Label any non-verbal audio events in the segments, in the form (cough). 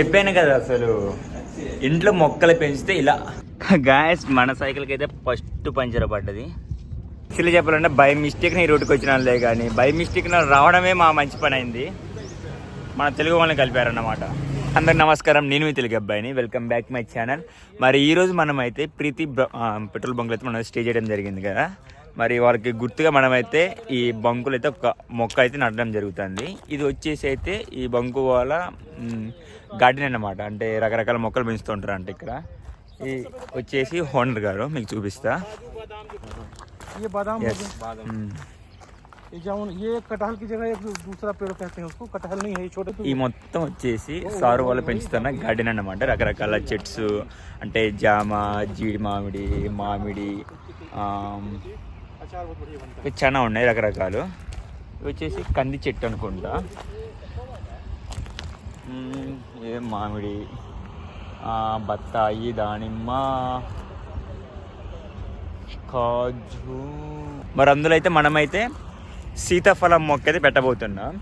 చెప్పాను కదా అసలు. ఇంట్లో మొక్కలు పెంచితే ఇలా. గాయస్ మన సైకిల్కి అయితే ఫస్ట్ పంచర్ పడ్డది. యాక్చువల్లీ చెప్పాలంటే బై మిస్టేక్ ఈ రోడ్డుకి వచ్చినాలే కానీ బై మిస్టేక్ రావడమే మా మంచి పని అయింది. మన తెలుగు వాళ్ళని కలిపారన్నమాట. అందరికి నమస్కారం నేను మీ తెలుగు అబ్బాయిని. వెల్కమ్ బ్యాక్ మై ఛానల్ మరి ఈ రోజు మనం అయితే ప్రీతి పెట్రోల్ బంకులు అయితే మనం స్టే చేయడం జరిగింది కదా. మరి వాళ్ళకి గుర్తుగా మనమైతే ఈ బంకులు అయితే ఒక మొక్క అయితే నాటడం జరుగుతుంది. ఇది వచ్చేసి అయితే ఈ బంకు వాళ్ళ గార్డెన్ అన్నమాట. అంటే రకరకాల మొక్కలు పెంచుతుంటారు అంటే ఇక్కడ. ఈ వచ్చేసి హోనర్ గారు మీకు చూపిస్తా. ఈ మొత్తం వచ్చేసి సారు వాళ్ళు పెంచుతున్న గార్డెన్ అన్నమాట. రకరకాల చెట్స్ అంటే జామ జీడి మామిడి మామిడి ఇవి చాలా ఉన్నాయి రకరకాలు. ఇవి వచ్చేసి కంది చెట్టు అనుకుంటా. ఏం మామిడి బత్తాయి దానిమ్మ కాజు. మరి అందులో అయితే మనమైతే సీతాఫలం మొక్క అయితే పెట్టబోతున్నాం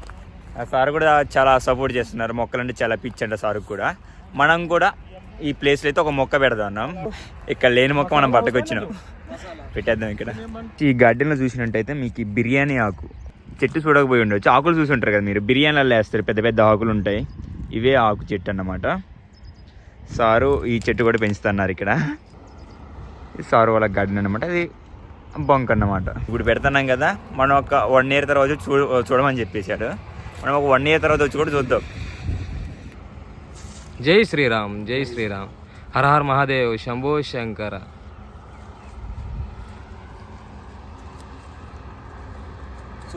సార్ కూడా చాలా సపోర్ట్ చేస్తున్నారు. మొక్కలు అంటే చాలా పిచ్చి అంట సారు కూడా. మనం కూడా ఈ ప్లేస్లో అయితే ఒక మొక్క పెడదాం ఇక్కడ లేని మొక్క మనం పట్టుకొచ్చినాం పెట్టేద్దాం ఇక్కడ. ఈ గార్డెన్లో చూసినట్టయితే మీకు బిర్యానీ ఆకు. చెట్టు చూడకపోయి ఉండొచ్చు. ఆకులు చూసి ఉంటారు కదా మీరు. బిర్యానీలలో వేస్తారు. పెద్ద పెద్ద ఆకులు ఉంటాయి. ఇవే ఆకు చెట్టు అన్నమాట. సారు ఈ చెట్టు కూడా పెంచుతున్నారు ఇక్కడ. ఇది సారు వాళ్ళ గార్డెన్ అన్నమాట. అది బంక్ అన్నమాట. ఇప్పుడు పెడుతున్నాం కదా. మనం ఒక వన్ ఇయర్ తర్వాత వచ్చి చూడమని చెప్పేశాడు. మనం ఒక వన్ ఇయర్ తర్వాత వచ్చి కూడా చూద్దాం. జై శ్రీరామ్. జై శ్రీరామ్. హర హర్ మహాదేవ్. శంభో శంకర.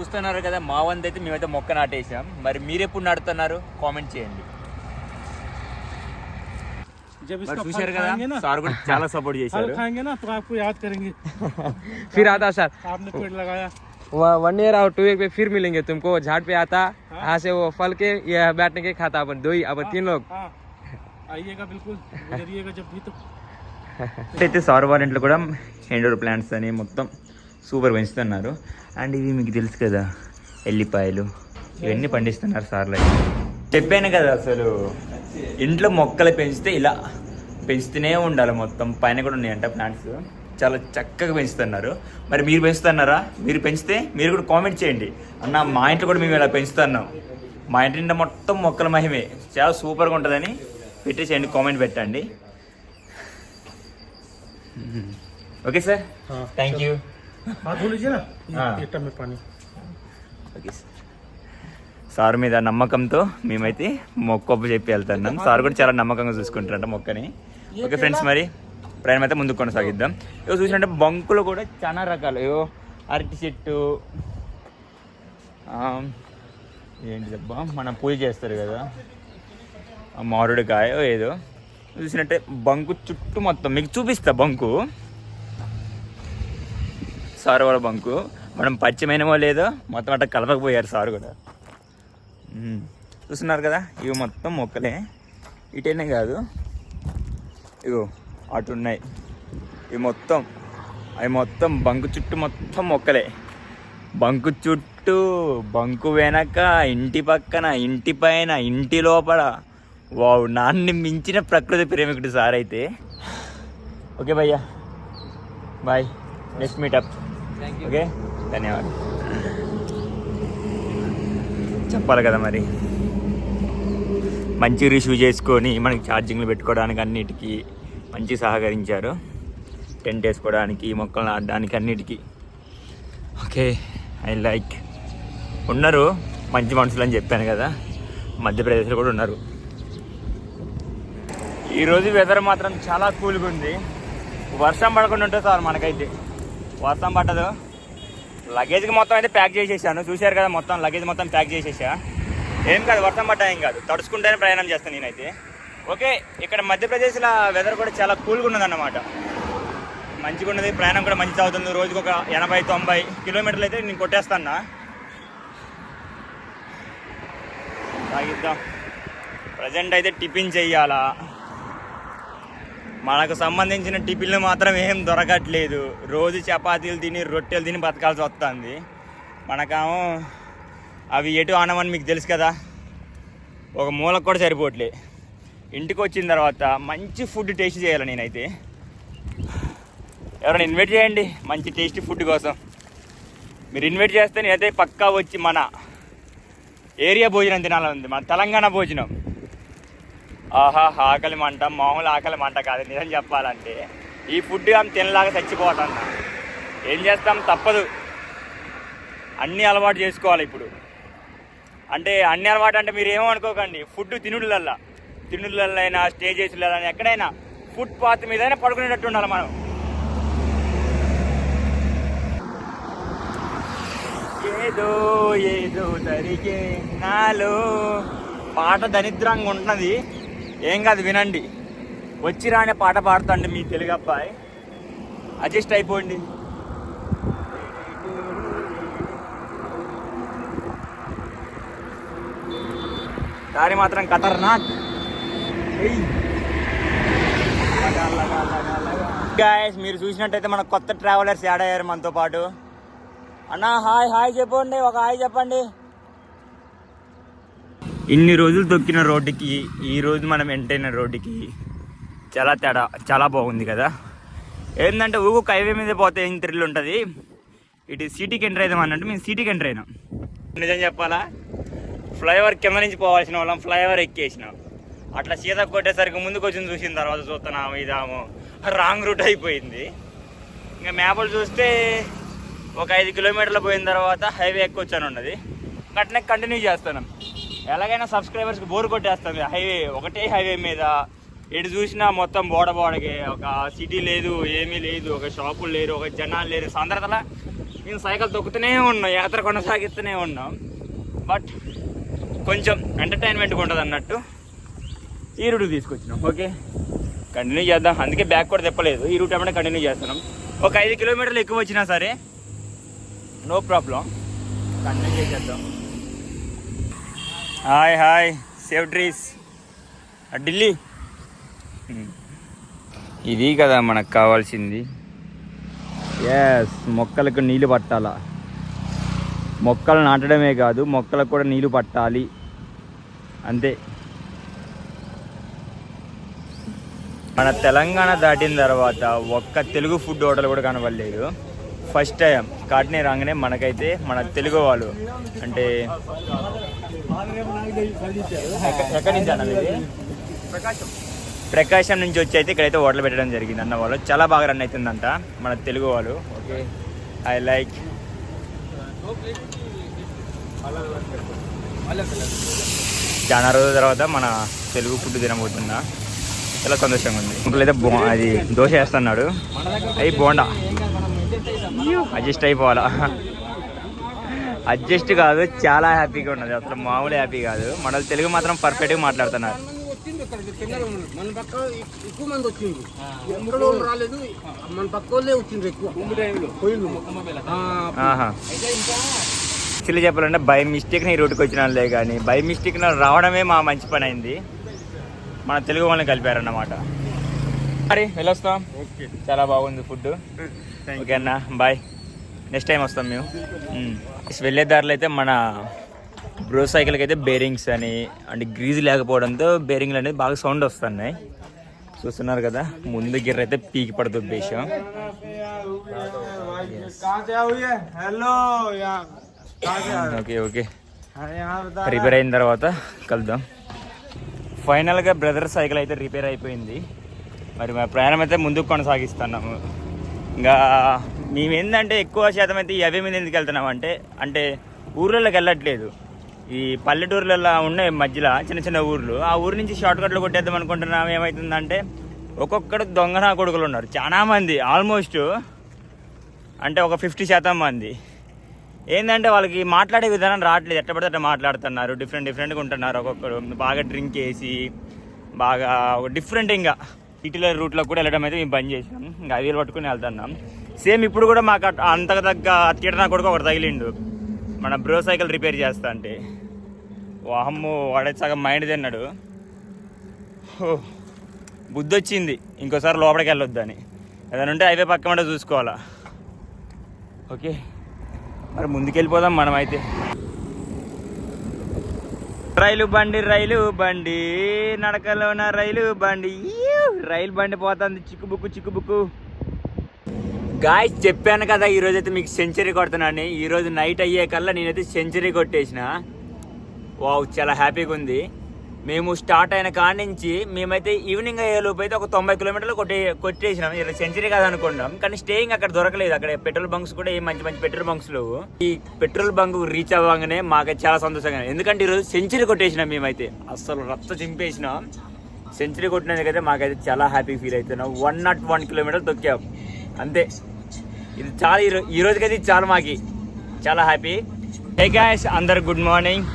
చూస్తున్నారు కదా మా వంతు అయితే మేమైతే మొక్క నాటేసాం మరి మీరు ఎప్పుడు నాటుతున్నారు కామెంట్ చేయండి है जब మరి इसका फल చూశారు खाएंगे కదా ना సార్ కూడా చాలా సపోర్ట్ फल చేశారు खाएंगे ना तो आपको याद करेंगे (laughs) फिर आता सर आपने पेड़ लगाया वन ईयर और टू ईयर पे फिर मिलेंगे तुमको झाड़ पे आता यहाँ से वो फल के ये बैठने के खाता अपन दो ही अपन तीन लोग हाँ आइएगा बिल्कुल गुजरिएगा जब भी तो అయితే సార్ వాళ్ళ ఇంట్లో కూడా ఇండోర్ ప్లాంట్స్ అని మొత్తం సూపర్ పెంచుతున్నారు. అండ్ ఇవి మీకు తెలుసు కదా ఎల్లిపాయలు. ఇవన్నీ పండిస్తున్నారు సార్లు. చెప్పాను కదా అసలు ఇంట్లో మొక్కలు పెంచితే ఇలా పెంచుతూనే ఉండాలి మొత్తం. పైన కూడా ఉన్నాయంట ప్లాంట్స్ చాలా చక్కగా పెంచుతున్నారు. మరి మీరు పెంచుతున్నారా? మీరు పెంచితే మీరు కూడా కామెంట్ చేయండి. అన్న మా ఇంట్లో కూడా మేము ఇలా పెంచుతున్నాం. మా ఇంటి నిండా మొత్తం మొక్కల మహిమే. చాలా సూపర్గా ఉంటుందని పెట్టేసేయండి కామెంట్ పెట్టండి. Okay sir. Thank you हाथ धो लीजिए ना हाँ। ये टब में पानी ఓకే సార్ సార్ మీద నమ్మకంతో మేమైతే మొక్క చెప్పి వెళ్తున్నాం సార్ కూడా చాలా నమ్మకంగా చూసుకుంటారంట మొక్కని ఓకే ఫ్రెండ్స్ మరి ప్రయాణం అయితే ముందుకు కొనసాగిద్దాం ఇగో చూసినట్టే బంకులు కూడా చాలా రకాలు ఇగో అరటి చెట్టు ఆ, ఏంటిదబ్బా మనం పూజ చేస్తారు కదా ఆ మామిడికాయ ఏదో చూసినట్టే బంకు చుట్టూ మొత్తం మీకు చూపిస్తా బంకు సార్ వాళ్ళ బంకు. మనం పచ్చిమైనమో లేదో మొత్తం అట్లా కలపకపోయారు సార్ కూడా. చూస్తున్నారు కదా ఇవి మొత్తం మొక్కలే. ఇటేనే కాదు. ఇగో అటు ఉన్నాయి ఇవి మొత్తం అవి మొత్తం బంకు చుట్టూ మొత్తం మొక్కలే. బంకు చుట్టూ బంకు వెనక ఇంటి పక్కన ఇంటి పైన ఇంటి లోపల. వావ్ నాన్ని మించిన ప్రకృతి ప్రేమికుడు సార్ అయితే. ఓకే భయ్యా. బాయ్. నెక్స్ట్ మీటప్ ఓకే ధన్యవాదాలు. చెప్పాలి కదా మరి. మంచి రిసీవ్ చేసుకొని మనకి ఛార్జింగ్లు పెట్టుకోవడానికి అన్నిటికీ మంచి సహకరించారు. టెంట్ వేసుకోవడానికి మొక్కలు నాటడానికి అన్నిటికీ. Okay I like. ఉన్నారు మంచి మనుషులు అని చెప్పాను కదా. మధ్యప్రదేశ్లో కూడా ఉన్నారు. ఈరోజు వెదర్ మాత్రం చాలా కూల్గా ఉంది. వర్షం పడకుండా ఉంటుంది సార్ మనకైతే. వర్షం పట్టదు. లగేజ్కి మొత్తం అయితే ప్యాక్ చేసేసాను. చూశారు కదా మొత్తం లగేజ్ మొత్తం ప్యాక్ చేసేసా. ఏం కాదు వర్షం పడ్డా ఏం కాదు. తడుచుకుంటేనే ప్రయాణం చేస్తాను నేనైతే. ఓకే ఇక్కడ మధ్యప్రదేశ్లో వెదర్ కూడా చాలా కూల్గా ఉన్నదన్నమాట. మంచిగా ఉన్నది ప్రయాణం కూడా మంచిగా అవుతుంది. రోజుకి ఒక ఎనభై తొంభై కిలోమీటర్లు అయితే నేను కొట్టేస్తాను సాగిద్దాం ప్రజెంట్ అయితే టిఫిన్ చెయ్యాలా మనకు సంబంధించిన టిఫిన్లు మాత్రం ఏం దొరకట్లేదు. రోజు చపాతీలు తిని రొట్టెలు తిని బతకాల్సి వస్తుంది మనకేమో అవి ఎటు ఆనవని మీకు తెలుసు కదా. ఒక మూలకు కూడా సరిపోవట్లే. ఇంటికి వచ్చిన తర్వాత మంచి ఫుడ్ టేస్ట్ చేయాలి నేనైతే. ఎవరైనా ఇన్వైట్ చేయండి మంచి టేస్టీ ఫుడ్ కోసం. మీరు ఇన్వైట్ చేస్తే నేనైతే పక్కా వచ్చి మన ఏరియా భోజనం తినాలని ఉంది. మన తెలంగాణ భోజనం. ఆహా ఆకలి మంట మామూలు ఆకలి మంట కాదు నిజం చెప్పాలంటే. ఈ ఫుడ్ ఆమె తినలాగా చచ్చిపోతాను ఏం చేస్తాం? తప్పదు. అన్నీ అలవాటు చేసుకోవాలి ఇప్పుడు. అంటే అన్ని అలవాటు అంటే మీరు ఏమనుకోకండి ఫుడ్ తినుడులల్లా. తినుడులైనా స్టేజెస్లలో ఎక్కడైనా ఫుడ్ పాత్ మీదైనా పడుకునేటట్టు ఉండాలి మనం. ఏదో ఏదో జరిగే నాలో. పాట దరిద్రంగా ఉంటుంది. ఏం కాదు వినండి. వచ్చి రానే పాట పాడుతాండి మీ తెలుగు అబ్బాయి. అడ్జస్ట్ అయిపోండి. దారి మాత్రం ఖతర్నాక్. గాయస్ మీరు చూసినట్టయితే మన కొత్త ట్రావెలర్స్ యాడ్ అయ్యారు మనతో పాటు. అన్నా హాయ్ హాయ్ చెప్పండి ఒక హాయ్ చెప్పండి. ఇన్ని రోజులు తొక్కిన రోడ్డుకి ఈరోజు మనం ఎంటైన రోడ్డుకి చాలా తేడా చాలా బాగుంది కదా. ఏంటంటే ఊగు హైవే మీద పోతే ఏం థ్రిల్ ఉంటుంది? ఇటు సిటీకి ఎంటర్ అవుదాం అన్నట్టు మేము సిటీకి ఎంటర్ అయినాం. నిజం చెప్పాలా? ఫ్లైఓవర్ కింద నుంచి పోవాల్సిన వాళ్ళం ఫ్లైఓవర్ ఎక్కేసినాం. అట్లా సీత కొట్టేసరికి ముందుకు వచ్చి చూసిన తర్వాత చూస్తున్నాము ఇదాము. రాంగ్ రూట్ అయిపోయింది. ఇంకా మ్యాప్లు చూస్తే ఒక ఐదు కిలోమీటర్లు పోయిన తర్వాత హైవే ఎక్కొచ్చాను ఉన్నది. అట్నే కంటిన్యూ చేస్తున్నాం. ఎలాగైనా సబ్స్క్రైబర్స్కి బోర్ కొట్టేస్తుంది. హైవే ఒకటే హైవే మీద ఎటు చూసినా మొత్తం బోడ బోడకే ఒక సిటీ లేదు ఏమీ లేదు ఒక షాపులు లేరు ఒక జనాలు లేరు. సందర్తలా నేను సైకిల్ తొక్కుతూనే ఉన్నాం యాత్ర కొనసాగిస్తూనే ఉన్నాం. బట్ కొంచెం ఎంటర్టైన్మెంట్ ఉంటుంది అన్నట్టు ఈ రూట్ తీసుకొచ్చినాం. ఓకే? కంటిన్యూ చేద్దాం. అందుకే బ్యాక్ కూడా తెప్పలేదు. ఈ రూట్ ఏమైనా కంటిన్యూ చేస్తున్నాం. ఒక ఐదు కిలోమీటర్లు ఎక్కువ వచ్చినా సరే నో ప్రాబ్లం. కంటిన్యూ చేసేద్దాం hi hi. Save trees Delhi. ఇది కదా మనకు కావాల్సింది. ఎస్ మొక్కలకు నీళ్ళు పట్టాలా. మొక్కలు నాటడమే కాదు మొక్కలకు కూడా నీళ్ళు పట్టాలి. అంతే. మన తెలంగాణ దాటిన తర్వాత ఒక్క తెలుగు ఫుడ్ హోటల్ కూడా కనబడలేదు. ఫస్ట్ టైం కాటినే రాగానే మనకైతే మన తెలుగు వాళ్ళు అంటే ఎక్కడి నుంచి అన్నది ఇది? ప్రకాశం నుంచి వచ్చి అయితే ఇక్కడైతే హోటల్ పెట్టడం జరిగింది అన్న వాళ్ళు. చాలా బాగా రన్ అవుతుందంట మన తెలుగు వాళ్ళు. ఓకే. ఐ లైక్ చాలా రోజుల తర్వాత మన తెలుగు ఫుడ్ తినబోతున్నా. చాలా సంతోషంగా ఉంది. ఇంట్లో అయితే బో అది దోశ వేస్తున్నాడు. అవి బోండా. అడ్జస్ట్ అయిపోవాలా? అడ్జస్ట్ కాదు చాలా హ్యాపీగా ఉన్నది. అసలు మామూలు హ్యాపీ కాదు. మన తెలుగు మాత్రం పర్ఫెక్ట్గా మాట్లాడుతున్నారు. వచ్చింది ఇక్కడ తెలంగాణ మన పక్క ఎక్కువ మంది వచ్చిండ్రు. ఎక్కడో రాలేదు మన పక్క వాళ్ళే వచ్చిండ్రు ఎక్కువ. పోయిండ్రు. ఆ, ఆహా. యాక్చువల్లీ చెప్పాలంటే బై మిస్టేక్ ఈ రోడ్డుకి వచ్చినాలే కానీ బై మిస్టేక్ రావడమే మా మంచి పని అయింది. మన తెలుగు వాళ్ళని కలిపారన్నమాట. మరి వెళ్ళొస్తాం. చాలా బాగుంది ఫుడ్ ఓకే అన్న బాయ్. నెక్స్ట్ టైం వస్తాం మేము. వెళ్ళే దారిలో అయితే మన బ్రో సైకిల్కి అయితే బేరింగ్స్ అని అంటే గ్రీజ్ లేకపోవడంతో బేరింగ్లు అనేది బాగా సౌండ్ వస్తున్నాయి. చూస్తున్నారు కదా ముందు గిర్ర అయితే పీకి పడదు ఉద్దేశం. ఓకే ఓకే రిపేర్ అయిన తర్వాత కలుద్దాం. ఫైనల్గా బ్రదర్ సైకిల్ అయితే రిపేర్ అయిపోయింది. మరి మా ప్రయాణం అయితే ముందుకు కొనసాగిస్తున్నాము. ఇంకా మేమేందంటే ఎక్కువ శాతం అయితే ఈ అవే మీద ఎందుకు వెళ్తున్నాం అంటే అంటే ఊర్లలోకి వెళ్ళట్లేదు. ఈ పల్లెటూర్లలో ఉన్నాయి మధ్యలో చిన్న చిన్న ఊర్లు ఆ ఊరు నుంచి షార్ట్ కట్లు కొట్టేద్దాం అనుకుంటున్నాం. ఏమవుతుందంటే ఒక్కొక్కడు దొంగన కొడుకులు ఉన్నారు. చాలామంది ఆల్మోస్ట్ అంటే ఒక ఫిఫ్టీ శాతం మంది. ఏంటంటే వాళ్ళకి మాట్లాడే విధానం రావట్లేదు. ఎట్ట పడితే అట్ట మాట్లాడుతున్నారు. డిఫరెంట్ డిఫరెంట్గా ఉంటున్నారు ఒక్కొక్కరు బాగా డ్రింక్ చేసి బాగా ఒక డిఫరెంట్ ఇంకా. సిటీలో రూట్లో కూడా వెళ్ళడం అయితే మేము బంద్ చేసాం. ఇంకా అవి పట్టుకుని వెళ్తున్నాం. సేమ్ ఇప్పుడు కూడా మాకు అట్- అంతకు తగ్గ తీటనా కొడుకు ఒకటి తగిలిండు. మన బ్రో సైకిల్ రిపేర్ చేస్తా అంటే. వాహమ్ము వాడే సగం మైండ్ తిన్నాడు. హో, బుద్ధి వచ్చింది ఇంకోసారి లోపలికి వెళ్ళొద్దని. ఏదైనా ఉంటే హైవే పక్క ఉంటే చూసుకోవాలా. ఓకే. మరి ముందుకెళ్ళిపోదాం మనమైతే. రైలు బండి రైలు బండి. నడకలోన రైలు బండి. రైలు బండి పోతుంది. చిక్కుబుక్కు చిక్కుబుక్కు. గాయస్ చెప్పాను కదా ఈ రోజు అయితే మీకు సెంచరీ కొడుతున్నాను ఈరోజు నైట్ అయ్యే కల్లా నేనైతే సెంచరీ కొట్టేసిన. వావ్ చాలా హ్యాపీగా ఉంది. మేము స్టార్ట్ అయిన కాడ నుంచి మేమైతే ఈవినింగ్ అయ్యే లోపు అయితే ఒక తొంభై కిలోమీటర్లు కొట్టే కొట్టేసినాం. ఇలా సెంచరీ కాదనుకున్నాం. కానీ స్టేయింగ్ అక్కడ దొరకలేదు. అక్కడ పెట్రోల్ బంక్స్ కూడా ఏం మంచి మంచి పెట్రోల్ బంక్స్ లేవు. ఈ పెట్రోల్ బంక్ రీచ్ అవ్వగానే మాకు చాలా సంతోషంగా ఉంది. ఎందుకంటే ఈరోజు సెంచరీ కొట్టేసినాం మేమైతే. అస్సలు రక్త చింపేసినాం. సెంచరీ కొట్టినందుకైతే మాకైతే చాలా హ్యాపీ ఫీల్ అవుతున్నాం. వన్ నాట్ వన్ కిలోమీటర్ తొక్కాం. అంతే. ఇది చాలా ఈ ఈ రోజుకైతే ఇది చాలా మాకి. చాలా హ్యాపీ. హే గాయస్ అందరు గుడ్ మార్నింగ్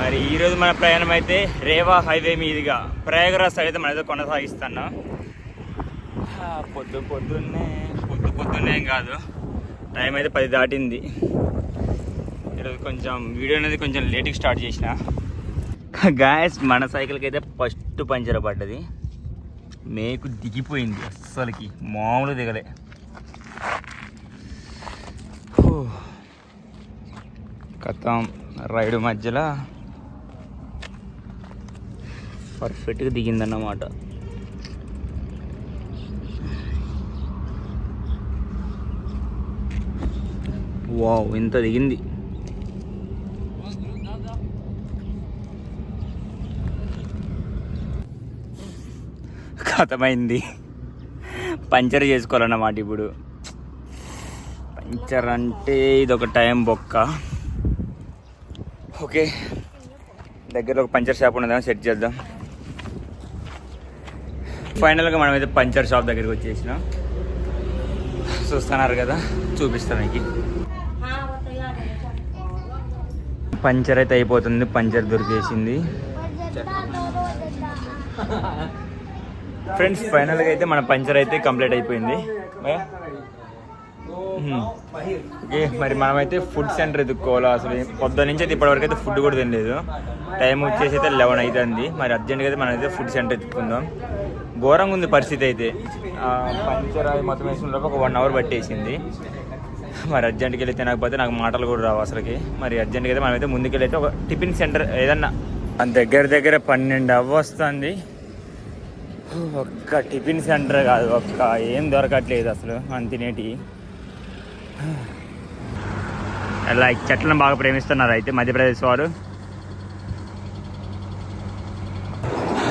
మరి ఈ రోజు మన ప్రయాణం అయితే రేవా హైవే మీదుగా ప్రయాగరాజ్ అయితే మనం అయితే కొనసాగిస్తున్నాం పొద్దు పొద్దున్నే పొద్దు పొద్దున్నే కాదు. టైం అయితే పది దాటింది. ఈరోజు కొంచెం వీడియో అనేది కొంచెం లేట్కి స్టార్ట్ చేసిన. గాయస్ మన సైకిల్కి అయితే ఫస్ట్ పంచర్ పడ్డది. మేకు దిగిపోయింది అస్సలకి. మామూలు దిగలే. కథం రైడ్ మధ్యలో. పర్ఫెక్ట్గా దిగిందన్నమాట. వావ్ ఇంత దిగింది. కథమైంది పంచర్ చేసుకోవాలన్నమాట ఇప్పుడు. పంచర్ అంటే ఇది ఒక టైం బొక్క. ఓకే. దగ్గరలో ఒక పంచర్ షాప్ ఉన్నదా సెట్ చేద్దాం. ఫైనల్గా మనం అయితే పంచర్ షాప్ దగ్గరికి వచ్చేసినాం. చూస్తున్నారు కదా చూపిస్తాను మీకు. పంచర్ అయితే అయిపోతుంది పంచర్ దొరికేసింది. (laughs) ఫ్రెండ్స్ ఫైనల్గా అయితే మన పంచర్ అయితే కంప్లీట్ అయిపోయింది. ఓకే మరి మనమైతే ఫుడ్ సెంటర్ ఎదుక్కోవాలా? అసలు పొద్దు నుంచి అయితే ఇప్పటివరకు అయితే ఫుడ్ కూడా తినలేదు. టైం వచ్చేసి అయితే లెవెన్ అవుతుంది మరి అర్జెంట్గా అయితే మనమైతే ఫుడ్ సెంటర్ ఎత్తుకుందాం ఘోరంగా ఉంది పరిస్థితి అయితే. పంచర్ అది మొత్తం వేసిన ఒక వన్ అవర్ పట్టేసింది. మరి అర్జెంట్కి వెళ్ళి తినకపోతే నాకు మాటలు కూడా రావు అసలుకి. మరి అర్జెంట్గా అయితే మనమైతే ముందుకెళ్ళైతే ఒక టిఫిన్ సెంటర్ ఏదన్నా. మన దగ్గర దగ్గర పన్నెండు అవ్వ వస్తుంది. ఒక్క టిఫిన్ సెంటర్ కాదు ఒక్క ఏం దొరకట్లేదు అసలు. మనం తినేటివి. అలా చెట్లను బాగా ప్రేమిస్తున్నారు అయితే మధ్యప్రదేశ్ వారు.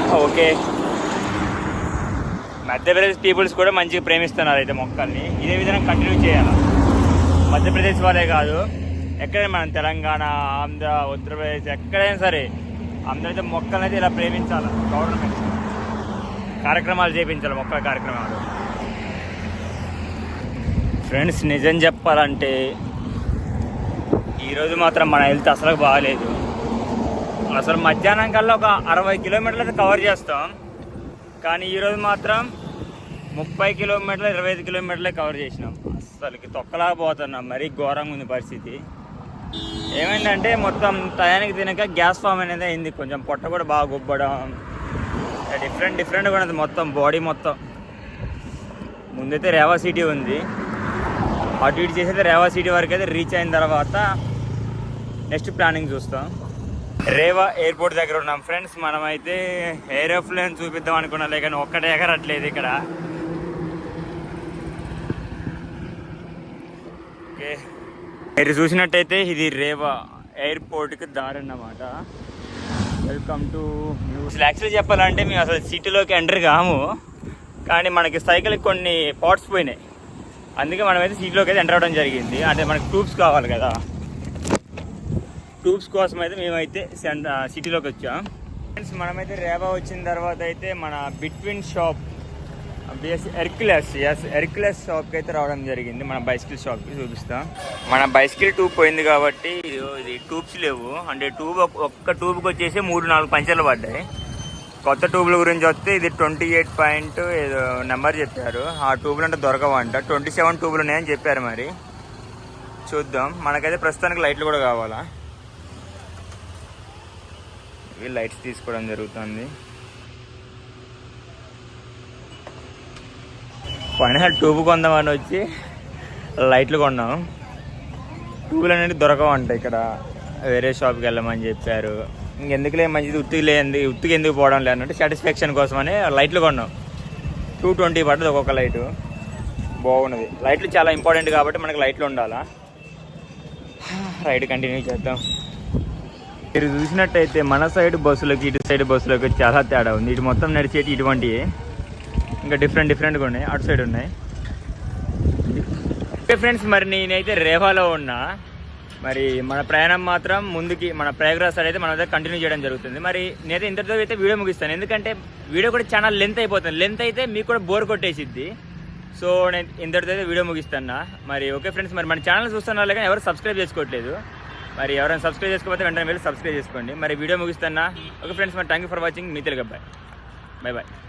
Ah, ఓకే మధ్యప్రదేశ్ పీపుల్స్ కూడా మంచిగా ప్రేమిస్తున్నారు అయితే మొక్కల్ని. ఇదే విధంగా కంటిన్యూ చేయాలి? మధ్యప్రదేశ్ వాళ్ళే కాదు. ఎక్కడైనా మనం తెలంగాణ ఆంధ్ర ఉత్తరప్రదేశ్ ఎక్కడైనా సరే అందరైతే అయితే ఇలా ప్రేమించాలి? గవర్నమెంట్ కార్యక్రమాలు చేయించాలి మొక్కల కార్యక్రమాలు? ఫ్రెండ్స్ నిజం చెప్పాలంటే ఈరోజు మాత్రం మన హెల్త్ అసలు బాగాలేదు అసలు మధ్యాహ్నం కల్లా ఒక అరవై కిలోమీటర్లు అయితే కవర్ చేస్తాం. కానీ ఈరోజు మాత్రం ముప్పై కిలోమీటర్లు ఇరవై ఐదు కిలోమీటర్లే కవర్ చేసినాం. అసలుకి తొక్కలా పోతున్నాం మరీ ఘోరంగా ఉంది పరిస్థితి. ఏమైందంటే మొత్తం టయానికి తినక గ్యాస్ ఫామ్ అనేది అయింది. కొంచెం పొట్ట కూడా బాగా గుబ్బడం. డిఫరెంట్ డిఫరెంట్గా ఉన్నది మొత్తం బాడీ మొత్తం. ముందైతే రేవా సిటీ ఉంది. అటు ఇటు చేసేది రేవా సిటీ వరకు అయితే రీచ్ అయిన తర్వాత నెక్స్ట్ ప్లానింగ్ చూస్తాం. రేవా ఎయిర్పోర్ట్ దగ్గర ఉన్నాం ఫ్రెండ్స్ మనమైతే ఏరోప్లేన్ చూపిద్దాం అనుకున్నా కానీ ఒక్కటే ఎగరట్లేదు ఇక్కడ. ఓకే. మీరు చూసినట్టయితే ఇది రేవా ఎయిర్పోర్ట్కి దారి అన్నమాట. వెల్కమ్ టు న్యూస్ యాక్చువల్లీ చెప్పాలంటే మేము అసలు సిటీలోకి ఎంటర్ కాము. కానీ మనకి సైకిల్కి కొన్ని పార్ట్స్ పోయినాయి. అందుకే మనమైతే సిటీలోకి అయితే ఎంటర్ అవ్వడం జరిగింది. అంటే మనకి ట్యూబ్స్ కావాలి కదా. ట్యూబ్స్ కోసం అయితే మేమైతే సిటీలోకి వచ్చాం. ఫ్రెండ్స్ మనమైతే రేబా వచ్చిన తర్వాత అయితే మన between shop BS Hercules S Hercules షాప్కి అయితే రావడం జరిగింది. మన బైసికల్ షాప్కి చూపిస్తాం. మన బైసికల్ ట్యూబ్ పోయింది కాబట్టి ఇది ట్యూబ్స్ లేవు. అంటే ట్యూబ్ ఒక్క ట్యూబ్కి వచ్చేసి మూడు నాలుగు పంచర్లు పడ్డాయి. కొత్త ట్యూబ్ల గురించి వస్తే ఇది ట్వంటీ ఎయిట్ పాయింట్ ఏదో నెంబర్ చెప్పారు. ఆ ట్యూబ్లు అంటే దొరకవంట. ట్వంటీ సెవెన్ ట్యూబ్లు ఉన్నాయని చెప్పారు మరి. చూద్దాం. మనకైతే ప్రస్తుతానికి లైట్లు కూడా కావాలా? ఇవి లైట్స్ తీసుకోవడం జరుగుతుంది. ఫైనల్ ట్యూబ్ కొందామని వచ్చి లైట్లు కొన్నాం. ట్యూబ్లు అనేది దొరకవంట. ఇక్కడ వేరే షాప్కి వెళ్ళమని చెప్పారు. ఇంకెందుకులే మంచిది ఉత్తికి లేని ఉత్తికి ఎందుకు పోవడం లేదు అంటే సాటిస్ఫాక్షన్ కోసమని లైట్లు కొన్నాం. టూ ట్వంటీ పడుతుంది ఒక్కొక్క లైటు. బాగున్నది. లైట్లు చాలా ఇంపార్టెంట్ కాబట్టి మనకి లైట్లు ఉండాలా? రైడ్ కంటిన్యూ చేద్దాం. మీరు చూసినట్టయితే మన సైడ్ బస్సులకి ఇటు సైడ్ బస్సులకు చాలా తేడా ఉంది. ఇటు మొత్తం నడిచేటి ఇటువంటివి ఇంకా డిఫరెంట్ డిఫరెంట్గా ఉన్నాయి. అటు సైడ్ ఉన్నాయి. ఓకే ఫ్రెండ్స్ మరి నేనైతే రేవాలో ఉన్నా. మరి మన ప్రయాణం మాత్రం ముందుకి మన ప్రయాగ్రాస్ అయితే మన దగ్గర కంటిన్యూ చేయడం జరుగుతుంది. మరి నేనైతే ఇంతటితో అయితే వీడియో ముగిస్తాను. ఎందుకంటే వీడియో కూడా చాలా లెంత్ అయిపోతుంది. లెంత్ అయితే మీకు కూడా బోర్ కొట్టేసిద్ది. సో నేను ఇంతటితో అయితే వీడియో ముగిస్తాను. మరి ఓకే ఫ్రెండ్స్ మరి మన ఛానల్ చూస్తున్నారు కానీ ఎవరు సబ్స్క్రైబ్ చేసుకోవట్లేదు మరి ఎవరైనా సబ్స్క్రైబ్ చేసుకోకపోతే వెంటనే వెళ్ళి సబ్స్క్రైబ్ చేసుకోండి. మరి వీడియో ముగిస్తున్నా ఓకే ఫ్రెండ్స్ మరి థ్యాంక్ యూ ఫర్ వాచింగ్ మీ తెలుగు అబ్బాయి. Bye bye